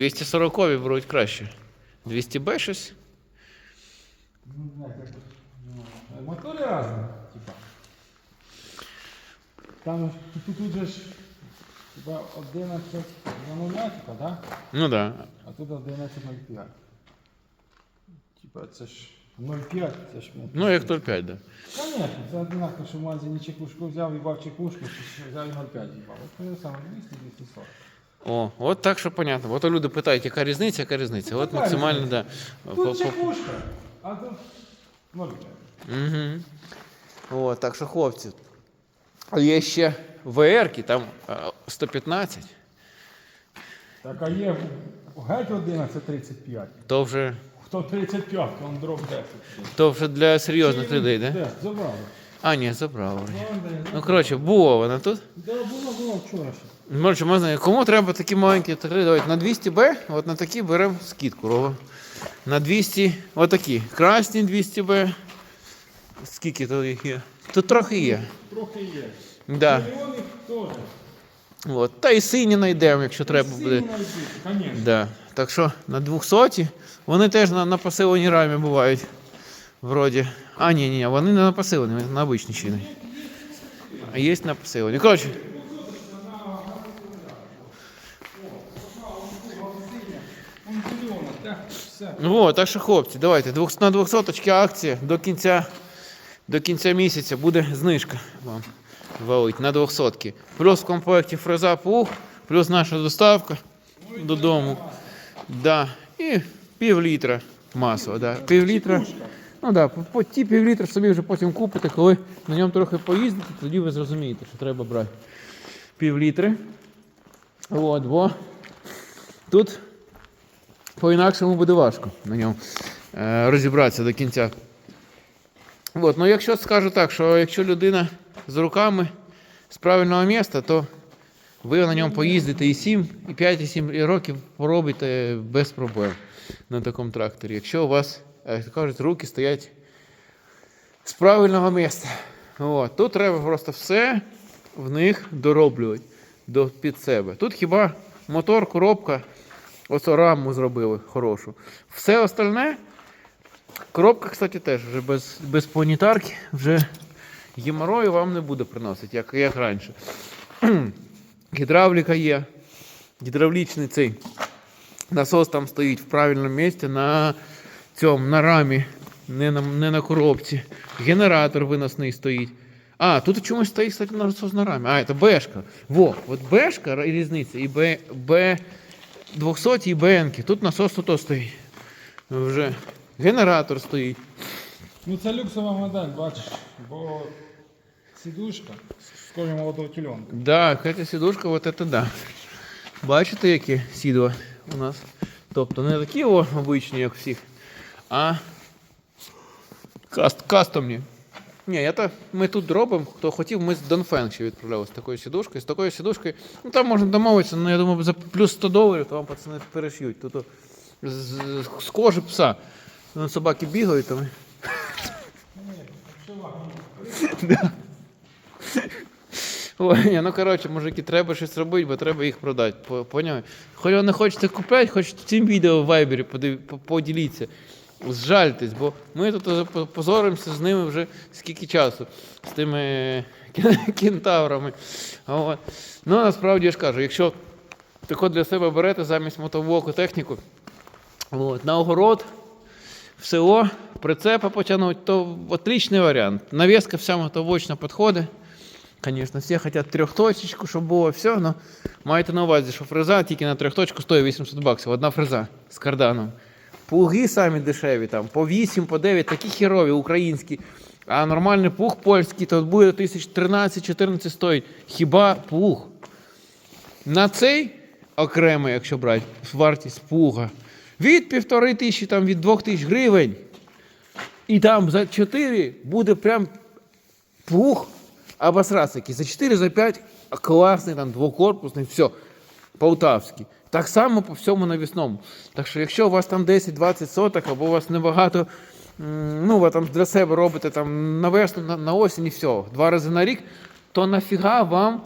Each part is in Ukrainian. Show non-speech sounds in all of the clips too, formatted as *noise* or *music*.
240 беруть краще. 200Б щось. Ну, не знаю, як тут, ну, Мотори різні, типа. Там тут, тут же ж типа 11 нанометрика, да? Ну так. Да. А тут 11.05. Типа це ж 0,5, це ж ну, Ну, як 0,5, да. Конечно, це одинаково, що в магазині чекушку взяв, їбав чекушку, чи що взяв і 0,5 їбав. От те саме 200 240. О, от так, що понятно. От люди питають, яка різниця, яка різниця. От максимально, да. Тут чекушка, а тут 0,5. Угу. От, так що, хлопці. Є ще ВР-ки, там е, 115, Так, а є геть 11.35. то вже, Хто 35, он дров 10. то вже для серйозних людей, да? Де? Забрали. А, ні, забрав. вже. Ну. Ну, коротше, було вона тут. Да, було, було вчора ще. Коротше, можна, кому треба такі маленькі три, давайте на 200Б, от на такі беремо скидку робимо. На 200, отакі. Красні 200Б. Скільки тут їх є? Тут трохи є. Трохи є. Да. Мільйони. От. Та і сині знайдемо, якщо треба буде. Сильно. Да. Так що на 200 вони теж на, на посиленій рамі бувають. Вроді. А, ні, ні, вони не на посиленій, на обичній чині. А є на посиленій. Коротше, Он мільйони, от, так що, хлопці, давайте на 200 акція до кінця, до кінця місяця буде знижка вам валить на 200 Плюс в комплекті фреза плуг, плюс наша доставка додому. Да. І пів літра масла. Да. Пів літра. Ну да, по ті пів літра собі вже потім купите, коли на ньому трохи поїздите, тоді ви зрозумієте, що треба брати пів літри. От, бо тут по-інакшому буде важко на ньому е, розібратися до кінця. От, ну якщо скажу так, що якщо людина з руками з правильного міста, то ви на ньому поїздите і 7, і 5, і 7 років поробите без проблем на такому тракторі. Якщо у вас, як кажуть, руки стоять з правильного місця. От, тут треба просто все в них дороблювати до, під себе. Тут хіба мотор, коробка, ось раму зробили хорошу. Все остальне, коробка, кстати, теж вже без, без планітарки, вже геморою вам не буде приносити, як, як раніше. *clears throat* Гідравліка є. Гідравлічний цей насос там стоїть в правильному місці на цьому, на рамі, не на, не на коробці. Генератор виносний стоїть. А, тут чомусь стоїть, кстати, насос на рамі. А, це Бешка. Во, от Бешка різниця. І Б, Б 200 і БНки. Тут насос тут стоїть. Вже генератор стоїть. Ну це люксова модель, бачиш, бо сідушка з кожного молодого тільонка. Да, хотя сідушка, вот это да. Бачите, які сідла у нас? Тобто не такі о, обичні, як всіх, а каст, кастомні. Ні, я так, ми тут робимо, хто хотів, ми з Донфен ще відправляли з такою сідушкою. З такою сідушкою, ну там можна домовитися, ну я думаю, за плюс 100 доларів, то вам пацани перешьють. Тут з, з, з кожи пса. Ну, собаки бігають там. Да. *laughs* Ой, ну коротше, мужики, треба щось робити, бо треба їх продати. по- Поняли? Хоч ви не хочете купляти, хоч цим відео в Вайбері поділіться. Зжальтесь, бо ми тут позоримося з ними вже скільки часу, з тими кен- *laughs* кентаврами. От. Ну, насправді я ж кажу, якщо тако для себе берете замість мотовоку техніку, от, на огород, в село, прицепа потягнуть, то отличний варіант. Навеска вся мотовочна підходить. Звісно, всі хочуть трьохточечку, щоб було все, але майте на увазі, що фреза тільки на трьохточку стоїть 800 баксів. Одна фреза з карданом. Плуги самі дешеві, там, по 8, по 9, такі херові, українські. А нормальний плуг польський, то буде 1013-14 стоїть. Хіба плуг? На цей окремо, якщо брати, вартість плуга, від півтори тисячі, там, від двох тисяч гривень. І там за 4 буде прям плуг обосраться який. За 4, за 5 класний, там, двокорпусний, все, полтавський. Так само по всьому навісному. Так що, якщо у вас там 10-20 соток, або у вас небагато, ну, ви там для себе робите там на весну, на, на осінь і все, два рази на рік, то нафіга вам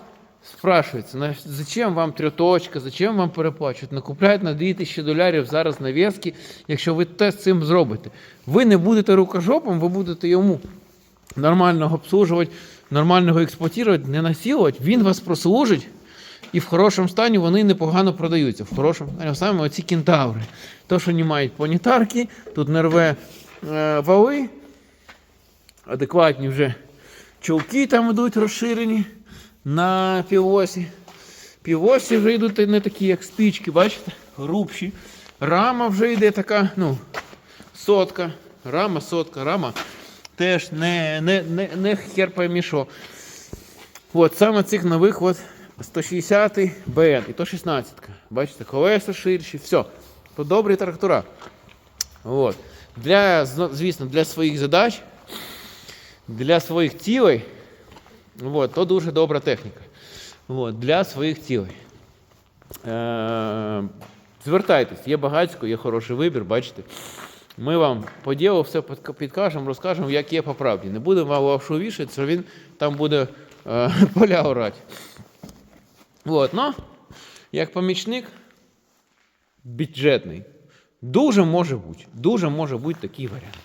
спрашується, на- зачем вам трьоточка, зачем вам переплачувати? Накупляють на 2000 доларів зараз нав'язки, якщо ви те з цим зробите. Ви не будете рукожопом, ви будете йому нормально обслужувати, нормально експлуатувати, не насилувати, він вас прослужить. І в хорошому стані вони непогано продаються. В хорошому стані саме оці кентаври. То, що не мають планетарки, тут не рве е, вали, адекватні вже чулки там йдуть розширені на півосі. Півосі вже йдуть не такі, як спічки, бачите? Грубші. Рама вже йде така, ну, сотка. Рама, сотка, рама теж не, не, не, не хер пойми що. От саме цих нових от 160 БН і то 16. Бачите, колеса ширші, все. То добрі трактора. От. Для, звісно, для своїх задач, для своїх цілей, от, то дуже добра техніка. От, для своїх цілей. Е, звертайтесь, є багатько, є хороший вибір, бачите. Ми вам по ділу все підкажемо, розкажемо, як є по правді. Не будемо вам вішати, що він там буде е, *laughs* поля орати. От, ну, як помічник, бюджетний. Дуже може бути. Дуже може бути такий варіант.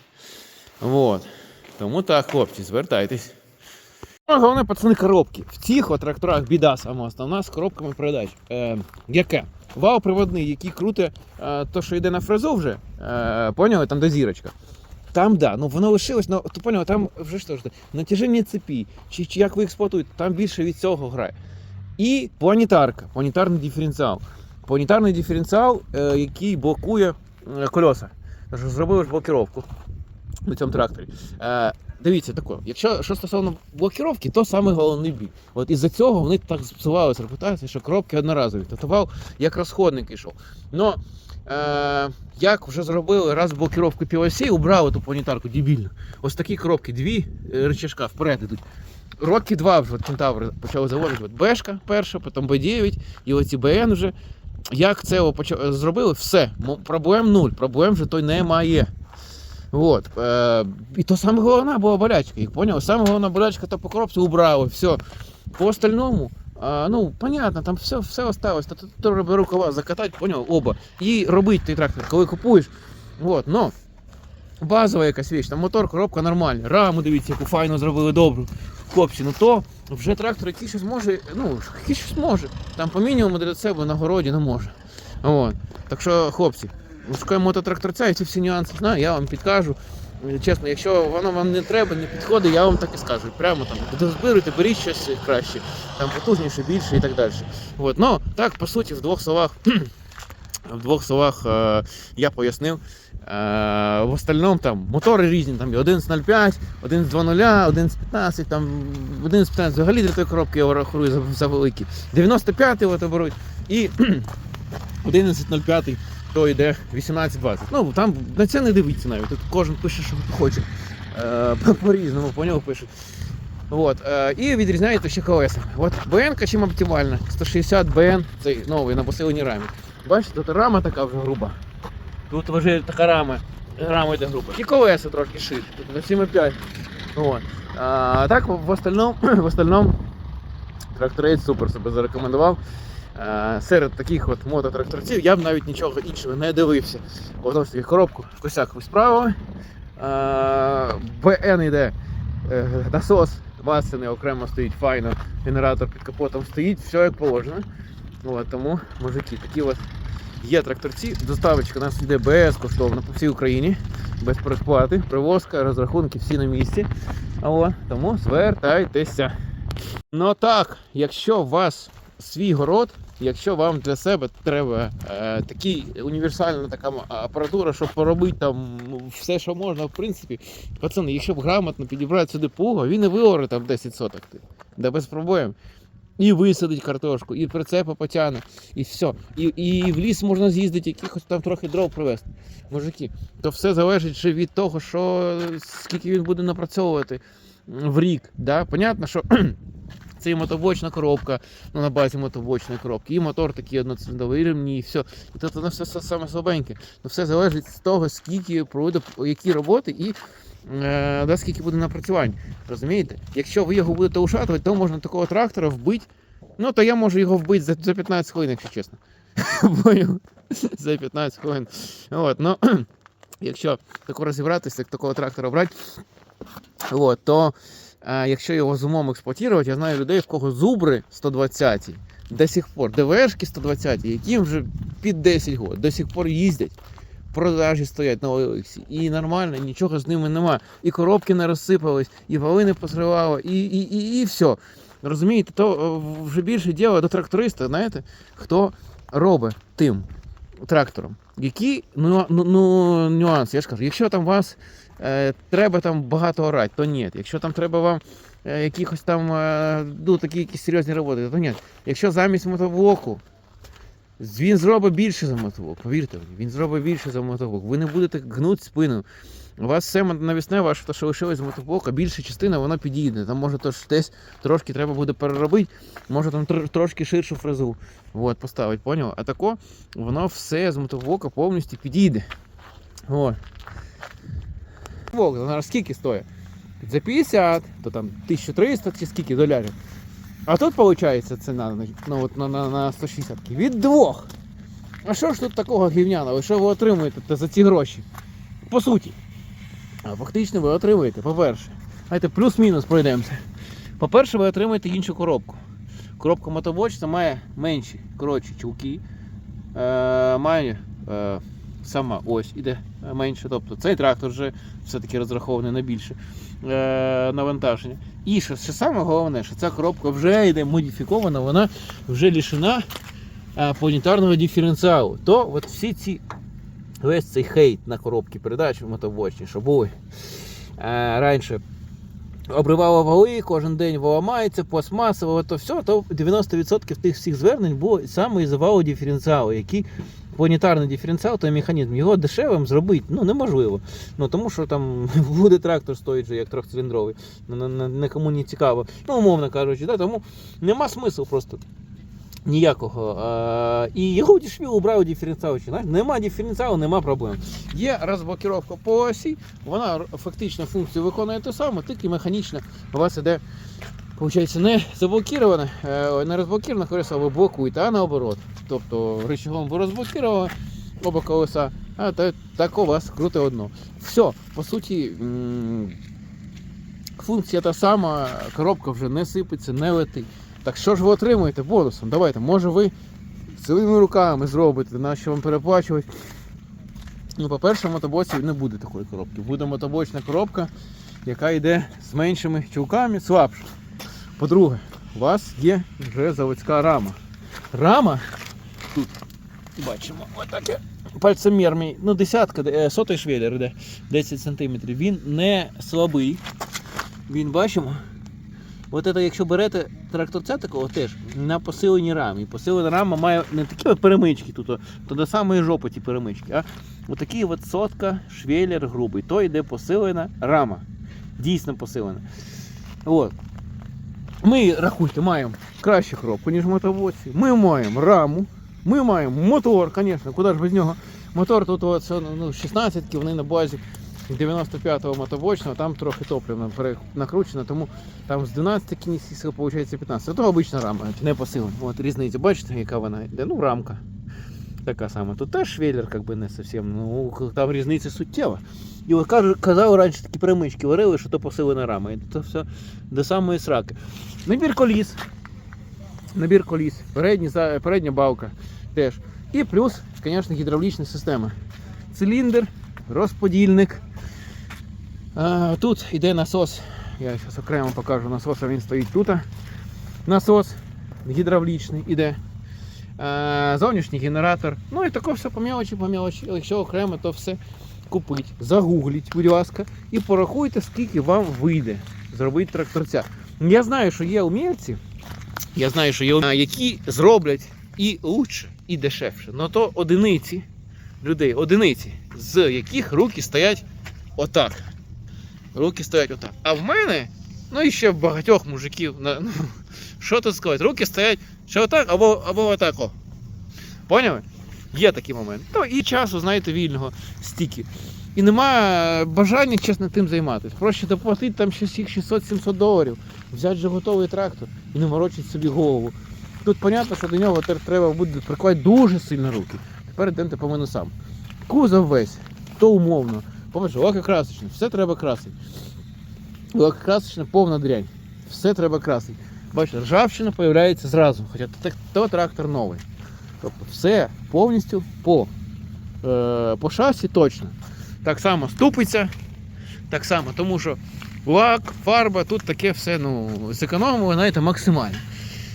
От. Тому так, хлопці, звертайтесь. Головне, пацани, коробки. В цих тракторах біда сама основна з коробками передач. Е, яке? Вал приводний, який круте, е, то, що йде на фрезу вже, е, поняли, там де зірочка. Там, да, ну воно лишилось, ну ти поняв, там вже що ж, натяження цепі, чи, чи як ви експлуатуєте, там більше від цього грає. І планетарка, планетарний диференціал. Планетарний диференціал, е, який блокує е, колеса. Тож Зробили ж блокировку на цьому тракторі. Е, дивіться тако, якщо що стосовно блокировки, то саме головний біль. От із-за цього вони так спсувалися репутація, що коробки одноразові. Татував як розходник ішов. Но е, як вже зробили раз блокировку PLC, убрали ту планетарку дебільно. Ось такі коробки, дві рычажка вперед ідуть. Роки два вже от кентаври почали заводити. От Бешка перша, потім Б9 і оці БН вже. Як це зробили? Все. Проблем нуль, проблем вже той немає. От. Е, і то саме головна була болячка. Як поняв? Саме головна болячка то по коробці убрали. Все. По остальному, а, ну, понятно, там все, все осталось. Та тут рукава закатати, поняв, оба. І робити той трактор, коли купуєш. От, но базова якась віч, там мотор, коробка нормальна. Раму дивіться, яку файно зробили добру. Хлопці, ну то вже трактор, який щось може, ну, який щось може. Там по мінімуму для себе на городі не може. От. Так що, хлопці, шукаємо мототракторця і ці всі нюанси знаю, я вам підкажу. Чесно, якщо воно вам не треба, не підходить, я вам так і скажу. Прямо там дозбируйте, беріть щось краще, там потужніше, більше і так далі. От. Ну, так, по суті, в двох словах, *clears throat* в двох словах е, я пояснив. Е, в остальному там мотори різні, там є 11.05, 1.2.0, 1.15, там 1.15 взагалі для тої коробки я рахую за, за великі. 95 от беруть і *clears throat* 11.05 то йде 18-20. Ну там на це не дивіться навіть. Тут кожен пише, що хоче. Е, по- по-різному, по нього пише. От, е, і відрізняється ще колеса. От БН чим оптимальна. 160 БН, цей новий на посиленій рамі. Бачите, тут рама така вже груба. Тут вже така рама. Рама йде груба. І колеса трошки ширше. Тут на 7,5. От. А так в остальному, *clears throat* в остальному тракторець супер себе зарекомендував. Е, Серед таких от мототракторців я б навіть нічого іншого не дивився. Ось таки коробку косяк справа. БН йде е, насос, васини окремо стоїть файно, генератор під капотом стоїть, все як положено. От, тому, мужики, такі от є тракторці. Доставочка у нас йде без коштовно по всій Україні, без передплати, привозка, розрахунки всі на місці. От, тому звертайтеся. Ну так, якщо у вас свій город, якщо вам для себе треба е, такий універсальна така апаратура, щоб поробити там все, що можна, в принципі, пацани, якщо б грамотно підібрати сюди плуга, він і виоре там 10 соток. Да без проблем. І висадить картошку, і прицепа потягне, і все. І, і в ліс можна з'їздити, якихось там трохи дров привезти. Мужики, то все залежить ще від того, що скільки він буде напрацьовувати в рік. Да? Понятно, що *clears throat* це і мотобочна коробка, ну на базі мотобочної коробки, і мотор такий одноциліндровий, і ремні, і все. І то воно все, все саме слабеньке. Ну, все залежить з того, скільки проведе які роботи і е, скільки буде напрацювань. Розумієте? Якщо ви його будете ушатувати, то можна такого трактора вбити Ну, то я можу його вбити за, за 15 хвилин, якщо чесно. *laughs* За 15 хвилин. От, ну, *clears throat* якщо тако розібратися, як такого трактора брати, от, то а, якщо його з умом експлуатувати, я знаю людей, в кого зубри 120 до сих пор, ДВшки 120, яким вже під 10 років, до сих пор їздять. Продажі стоять на OLX. І нормально, нічого з ними нема. І коробки не розсипались, і вали не посривало, і, і, і, і все. Розумієте, то е, вже більше діло до тракториста, знаєте, хто робить тим трактором. Які ну, ну, нюанси? Я ж кажу, якщо там вас е, треба там багато орати, то ні. Якщо там треба вам е, якихось там е, ну, такі якісь серйозні роботи, то ні. Якщо замість мотоблоку він зробить більше за мотоблок, повірте мені, він зробить більше за мотоблок. Ви не будете гнути спину. У вас все навісне ваше, те, що лишилось з мотоблока, більша частина вона підійде. Там може тож десь трошки треба буде переробити, може там тр- трошки ширшу фрезу от, поставити, поняв? А тако воно все з мотоблока повністю підійде. От. Зараз скільки стоїть? За 50, то там 1300 чи скільки долярів. А тут виходить ціна ну, от, на, на, на 160 від двох. А що ж тут такого гівняного? Що ви отримуєте за ці гроші? По суті. А фактично ви отримуєте, по-перше, давайте плюс-мінус пройдемося. По-перше, ви отримаєте іншу коробку. Коробка мотобочця має менші, коротші чулки. Е, має е, сама ось іде менше. Тобто цей трактор вже все-таки розрахований на більше е, навантаження. І що, що саме головне, що ця коробка вже йде модифікована, вона вже лишена е, планетарного диференціалу. То от всі ці весь цей хейт на коробки передач мотобочні, що були е, раніше обривало вали, кожен день ламається, пластмасово, то все, то 90% тих всіх звернень було саме із валу диференціалу, який планетарний диференціал, той механізм, його дешевим зробити ну, неможливо. Ну, тому що там *laughs* буде трактор стоїть же як трьохциліндровий, на- нікому не цікаво. Ну, умовно кажучи, да, тому нема смислу просто. Ніякого. А, і його дешеві убрали диференціал. Нема диференціалу, нема проблем. Є розблокировка по осі, вона фактично функцію виконує те саме, тільки механічно у вас іде, виходить, не заблокіроване, е, не розблокіроване колесо, ви блокуєте, а наоборот. Тобто рычагом ви розблокували оба колеса, а та, так у вас круте одно. Все, по суті, функція та сама, коробка вже не сипеться, не летить. Так що ж ви отримуєте бонусом? Давайте, може ви своїми руками зробите, на що вам переплачувати. Ну, по-перше, в мотобоці не буде такої коробки. Буде мотобочна коробка, яка йде з меншими чулками, слабша. По-друге, у вас є вже заводська рама. Рама тут бачимо, отаке пальцемір мій, ну десятка, е, сотий швеллер іде 10 см. Він не слабий. Він бачимо. От це, якщо берете тракторця такого теж на посиленій рамі. Посилена рама має не такі от перемички тут, то до самої жопи ті перемички, а отакий от сотка, швеллер грубий. То йде посилена рама. Дійсно посилена. От. Ми, рахуйте, маємо кращу коробку, ніж мотобоці. Ми маємо раму, ми маємо мотор, звісно, куди ж без нього. Мотор тут от, ну, 16 вони на базі 95-го мотобочного, там трохи топливно накручено, тому там з 12 кінців виходить 15. То обична рама, не посилена. От різниця, бачите, яка вона йде? Ну, рамка. Така сама. Тут теж швеллер, как не совсем. Ну, там різниця суттєва. І от казав раніше такі перемички варили, що то посилена рама. І це все до самої сраки. Набір коліс. Набір коліс. Передні, передня балка теж. І плюс, звісно, гідравлічна система. Циліндр, розподільник. Тут йде насос. Я зараз окремо покажу насос, а він стоїть тут. Насос гідравлічний іде. Зовнішній генератор. Ну і таке все по мелочі, по мелочі. Якщо окремо, то все купить. Загугліть, будь ласка, і порахуйте, скільки вам вийде зробити тракторця. Я знаю, що є умільці, я знаю, що є умільці, які зроблять і лучше, і дешевше. Но то одиниці людей, одиниці, з яких руки стоять отак. Руки стоять отак. А в мене, ну і ще в багатьох мужиків, ну, *laughs* що тут сказати, руки стоять чи отак, або, або отак. Поняли? Є такий момент. То і часу, знаєте, вільного стільки. І нема бажання, чесно, тим займатися. Проще доплатити там ще всіх 600-700 доларів, взяти вже готовий трактор і не морочити собі голову. Тут понятно, що до нього треба буде приклати дуже сильно руки. Тепер йдемо по мінусам. Кузов весь, то умовно. По-перше, лакокрасочне, все треба красити. Лакокрасочне повна дрянь. Все треба красити. Бачите, ржавчина з'являється зразу, хоча то трактор новий. Тобто все повністю по, е, по шасі точно. Так само ступиться, так само, тому що лак, фарба, тут таке все ну, зекономили, знаєте, максимально.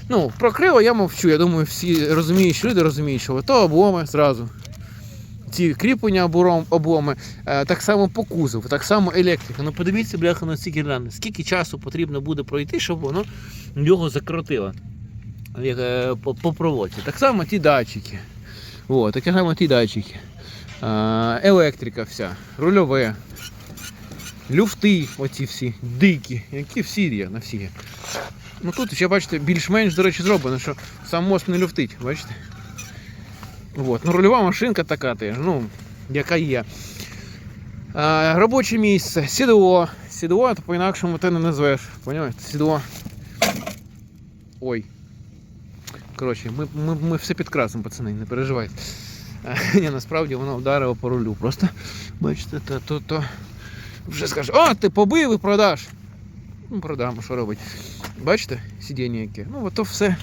Ну, про криво я мовчу, я думаю, всі розуміючі люди розуміють, що то обломи зразу. Ці кріплення обломи, е, так само по кузову, так само електрика. Ну подивіться, бляха, на ці гірлянди. Скільки часу потрібно буде пройти, щоб воно його закрутило е, по, по проводці. Так само ті датчики. О, так само ті датчики. Е, електрика вся, рульове, люфти, оці всі, дикі, які всі є, на всі. Ну тут ще бачите, більш-менш, до речі, зроблено, що сам мост не люфтить, бачите? От. Ну, рульова машинка така теж, ну, яка є. А, робоче місце, сідло. Сідло, то по-інакшому ти не назвеш. Понимаєте? Сідло. Ой. Коротше, ми, ми, ми все підкрасимо, пацани, не переживайте. *laughs* Ні, насправді воно вдарило по рулю. Просто, бачите, то, то, то вже скаже, о, ти побив і продаш. Ну, продам, що робить. Бачите, сидіння яке? Ну, ото все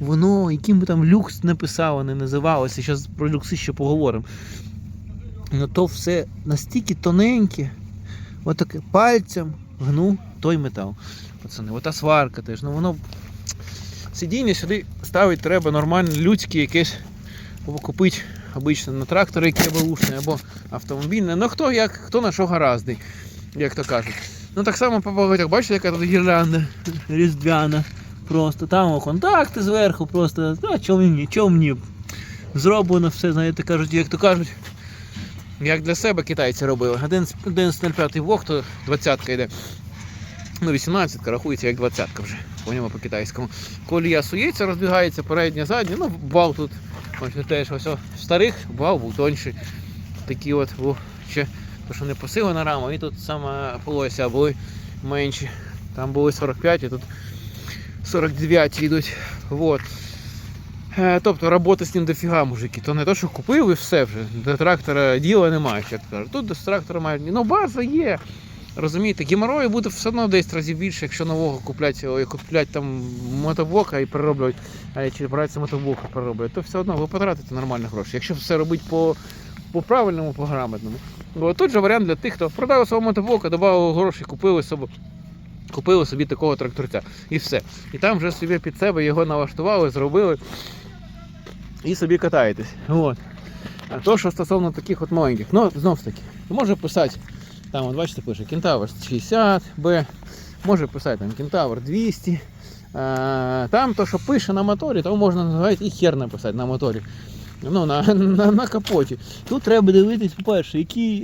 воно, яким би там люкс не писало, не називалося, зараз про люкси ще поговоримо. Ну то все настільки тоненьке, отаке пальцем гну той метал. Пацани, ота сварка теж, ну воно. Сидіння сюди ставити треба нормальне людське якесь купити обично на трактор, який бушний, або автомобільне. Ну хто як, хто на що гараздий, як то кажуть. Ну так само по багатьох, бачите, яка тут гірлянда різдвяна. Просто там контакти зверху, просто а чому мені, чому мені зроблено все, знаєте, кажуть, як то кажуть. Як для себе китайці робили. 11.05 вог, то 20-ка йде. Ну, 18-ка рахується як 20-ка вже, по ньому по-китайському. Колія сується, розбігається передня, задня, ну вал тут ось ось старих вал був тонший. Такі от о, ще то, що не посилена рама, і тут саме полося були менші. Там були 45, а тут 49 йдуть. Вот. Е, Тобто роботи з ним дофіга, мужики. То не то, що купив і все вже. До трактора діла немає, як кажуть. Тут до трактора має. Ну, база є. Розумієте, геморою буде все одно 10 разів більше, якщо нового куплять, куплять там мотоблока і перероблюють, чи брати мотоблока перероблюють, то все одно ви потратите нормально гроші. Якщо все робити по, по правильному, по грамотному. Тут же варіант для тих, хто продав свого мотоблока, додав гроші, купили собі. Купили собі такого тракторця і все. І там вже собі під себе його налаштували, зробили і собі катаєтесь. От. А то, що стосовно таких от маленьких, ну знов таки, може писати, там, от бачите, пише Кентавр 60, Б, може писати там Кентавр 200. А, там то, що пише на моторі, то можна називати і хер написати на моторі. Ну, на, на, на капоті. Тут треба дивитись, по-перше, які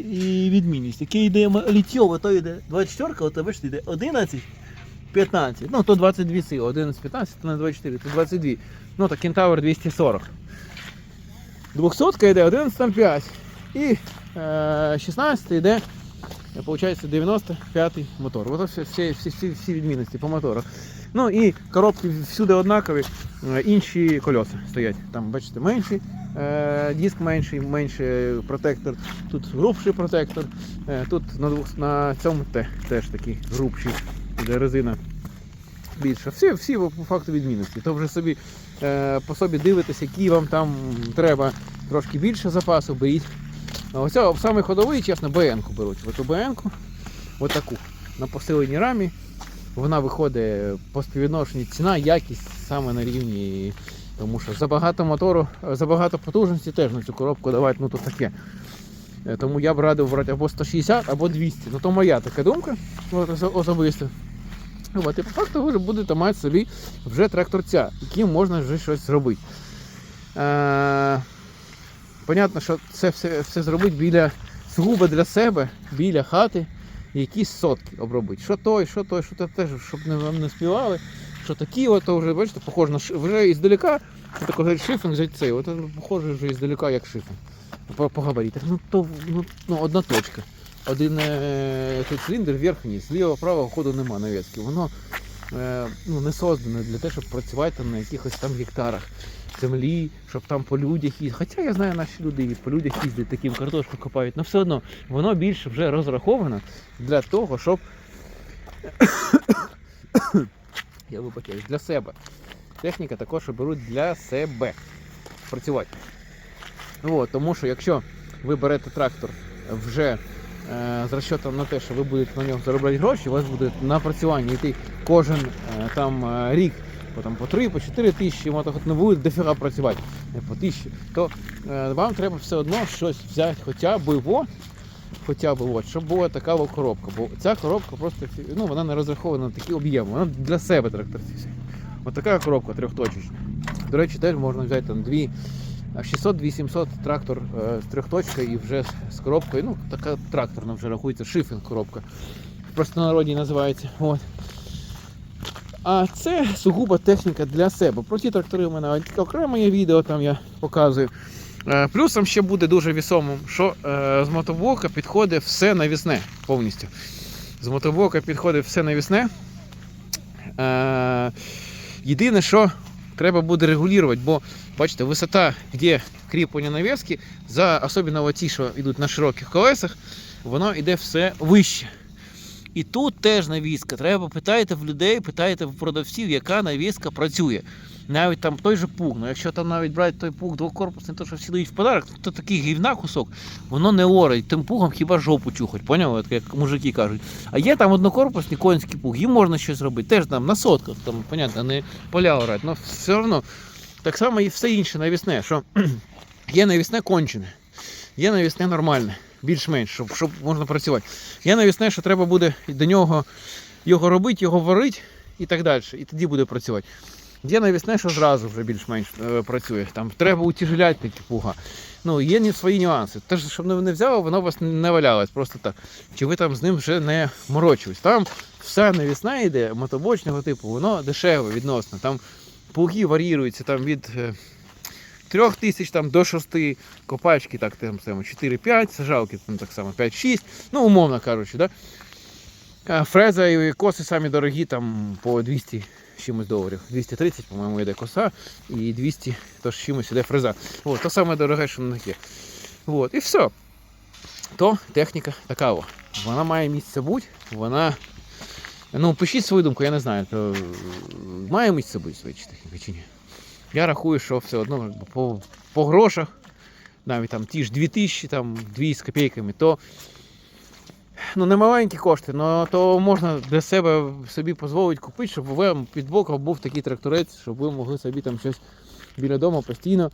відмінність. Який йде літьове, то йде 24, от бачите, йде 11, 15. Ну, то 22 сили, 11, 15, то на 24, то 22. Ну, так Кентавр 240. 200 йде 11,5. І е, 16 йде, виходить, 95-й мотор. Ось всі, всі, всі, всі, відмінності по мотору. Ну і коробки всюди однакові, е, інші кольоса стоять. Там, бачите, менший е, диск менший, менший протектор, тут грубший протектор, е, тут на, двох- на цьому те, теж такий грубший, де резина більша. Всі, всі по факту відмінності. То вже собі е, по собі дивитесь, які вам там треба трошки більше запасу, беріть. А Оця саме ходовий, чесно, БН-ку беруть. Оту БН-ку, отаку, на посиленій рамі. Вона виходить по співвідношенню ціна, якість саме на рівні. Тому що забагато мотору, забагато потужності теж на цю коробку давати, ну то таке. Е, Тому я б радив брати або 160, або 200. Ну то моя така думка особисто. От, і по факту ви вже будете мати собі вже тракторця, яким можна вже щось зробити. Понятно, що це все, все зробити біля сугубо для себе, біля хати, якісь сотки обробити. Що той, що той, що те теж, щоб не, вам не співали. Що такі, то вже, бачите, похоже на ши- вже іздалека, так сказати, шифінг взяти цей, от похоже вже іздалека як шифінг. По, по габаритах. Ну, то ну, ну, одна точка. Один тут циліндр вверх вниз зліва право ходу нема нав'язки. Воно е, ну, не создано для того, щоб працювати на якихось там гектарах землі, щоб там по людях їздити. Хоча я знаю, наші люди і по людях їздять, таким картошку копають, але все одно воно більше вже розраховано для того, щоб *coughs* я вибачаюсь, для себе. Техніка також беруть для себе працювати. От, тому що якщо ви берете трактор вже е, з розчетом на те, що ви будете на ньому заробляти гроші, у вас буде напрацювання йти кожен е, там е, рік по, там, по 3, по 4 тисячі, мотоход не буде дофіга працювати не по тисячі, то е, вам треба все одно щось взяти хоча б во, хоча б от, щоб була така коробка. Бо ця коробка просто ну, вона не розрахована на такі об'єми, вона для себе трактор. Ось така коробка трьохточечна. До речі, теж можна взяти там дві. 600-800 трактор е, з трьохточкою і вже з коробкою. Ну, така тракторна вже рахується, шифінг коробка. В простонароді називається. От. А це сугубо техніка для себе. Про ті трактори у мене окремо є відео, там я показую. Е, Плюсом ще буде дуже вісомим, що е, з мотоблока підходить все навісне повністю. З мотоблока підходить все навісне. Е, Єдине, що треба буде регулювати, бо бачите, висота, де кріплення навіски, за особливо ті, що йдуть на широких колесах, воно йде все вище. І тут теж навіска. Треба питайте в людей, питайте в продавців, яка навіска працює. Навіть там той же пуг. Ну, якщо там навіть брати той пуг двокорпусний, то що всі дають в подарок, то такий гівна кусок, воно не орить. Тим пугом хіба жопу чухать, поняли? От як мужики кажуть. А є там однокорпусний конський пуг, їм можна щось робити. Теж там на сотках, там, понятно, не поля орать, але все одно. Так само і все інше навісне, що *clears throat* є навісне кончене, є навісне нормальне, більш-менш, щоб, щоб можна працювати. Є навісне, що треба буде до нього його робити, його варити і так далі. І тоді буде працювати. Є навісне, що зразу вже більш-менш е, працює. Там треба утяжеляти такі пуга. Ну, є свої нюанси. Те, що воно не взяло, воно у вас не валялось просто так. Чи ви там з ним вже не морочились. Там вся навісна йде мотобочного типу, воно дешеве відносно. Там плуги варіюються там від е, 3 тисяч там, до 6, копачки так, само 4-5, сажалки там так само 5-6, ну умовно кажучи, да? Фреза і коси самі дорогі, там по 200 чимось доларів. 230, по-моєму, йде коса, і 200 то з чимось іде фреза. От, то саме дороге, що на них є. От, і все. То техніка така. О. Вона має місце бути, вона. Ну, пишіть свою думку, я не знаю, то е, має місце бути своя техніка чи ні. Я рахую, що все одно по, по грошах, навіть там ті ж 2000, там 2 з копійками, то ну, не маленькі кошти, але то можна для себе собі дозволити купити, щоб у вас під боком був такий тракторець, щоб ви могли собі там щось біля дому постійно,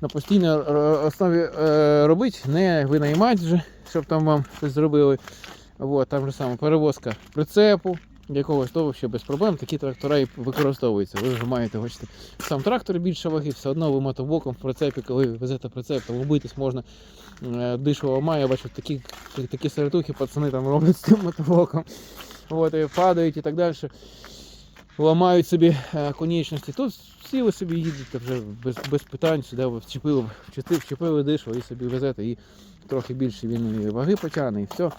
на постійній е, основі е, робити, не винаймати вже, щоб там вам щось зробили. От, там же саме перевозка прицепу, якогось того ще без проблем. Такі трактора і використовуються. Ви вже маєте бачите, сам трактор більше ваги, все одно ви мотоблоком в прицепі, коли везете прицеп, то вбитись можна е, дишова має, я бачу, такі, такі середухи пацани там роблять з тим мотоблоком. От, і падають і так далі. Ламають собі е, конечності. Тут всі ви собі їдете вже без, без питань, сюди вчепили, вчепили, дишу і собі везете. І трохи більше він і ваги потягне, і все.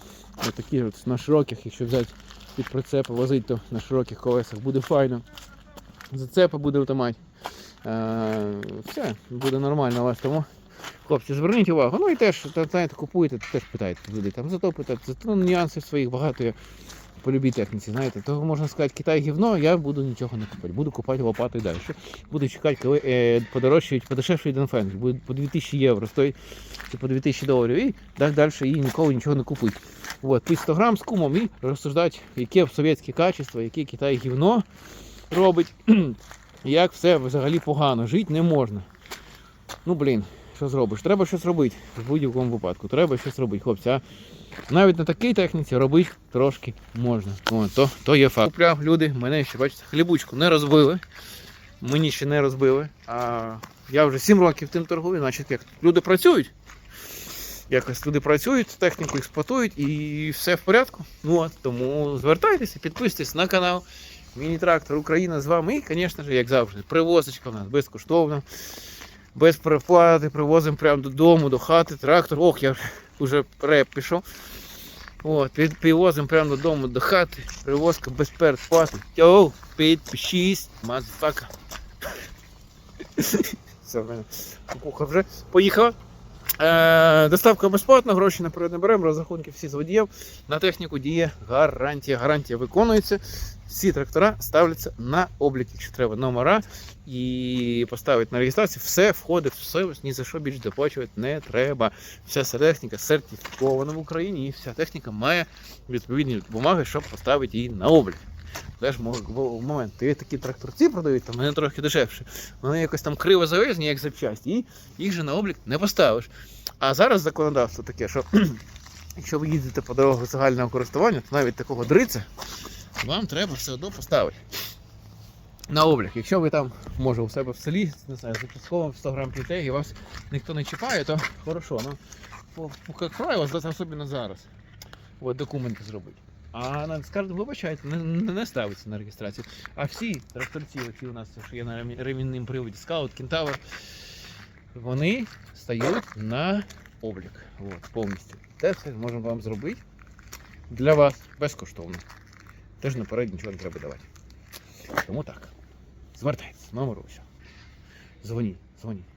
Ось такі от на широких, якщо взяти під прицеп, возити, то на широких колесах буде файно. Зацепа буде автомат. Е, все, буде нормально вас тому. Хлопці, зверніть увагу. Ну і теж, знаєте, купуєте, теж питаєте людей. Там зато питаєте, зато нюансів своїх багато є по любій техніці, знаєте. Того можна сказати, Китай гівно, я буду нічого не купувати. Буду купувати лопати далі. Буду чекати, коли е, подорожчають, подешевшують Денфенг. Буде по 2000 євро стоїть, чи по 2000 доларів. І так далі і ніколи нічого не купить. От, під 100 грам з кумом і розсуждати, яке совєтське качество, яке Китай гівно робить, *clears throat* як все взагалі погано. Жити не можна. Ну блін, що зробиш? Треба щось робити в будь-якому випадку. Треба щось робити, хлопці. Навіть на такій техніці робити трошки можна. О, то, то є факт. Купляв люди, мене ще бачите, хлібучку не розбили. Мені ще не розбили. А я вже 7 років тим торгую, значить як люди працюють. Якось люди працюють, техніку експлуатують і все в порядку. Ну, от, тому звертайтеся, підписуйтесь на канал. Міні-трактор Україна з вами. І, звісно ж, як завжди, привозочка у нас безкоштовна. Без переплати, привозимо прямо додому, до хати, трактор. Ох, я вже реп пішов. От, під, привозимо прямо додому до хати. Привозка без передплати. Йоу, підпишись, мазфака. *laughs* Все, мене вже поїхала. Е, доставка безплатна, гроші наперед не беремо, розрахунки всі з водіїв. На техніку діє гарантія. Гарантія виконується. Всі трактора ставляться на облік, якщо треба номера і поставити на реєстрацію, все входить в сервіс, ні за що більше доплачувати не треба. Вся ця техніка сертифікована в Україні, і вся техніка має відповідні бумаги, щоб поставити її на облік. Теж в момент, ти такі тракторці продають, там вони трохи дешевше. Вони якось там криво завезені, як запчасті, і їх же на облік не поставиш. А зараз законодавство таке, що *clears throat* якщо ви їздите по дорогах загального користування, то навіть такого дриця вам треба все одно поставити. На облік. Якщо ви там, може, у себе в селі, не знаю, з участковим 100 грам плітей і вас ніхто не чіпає, то хорошо. Ну, по, по правило, зараз, особливо зараз. От документи зробити. А на скажете, вибачайте, не, не, ставиться на реєстрацію. А всі тракторці, які у нас є на ремі- ремінним приводі, скаут, кентавр, вони стають на облік. От, повністю. Те все можемо вам зробити для вас безкоштовно. Теж наперед нічого не треба давати. Тому так. Звертайтесь, номер ось. Дзвоніть, дзвоніть.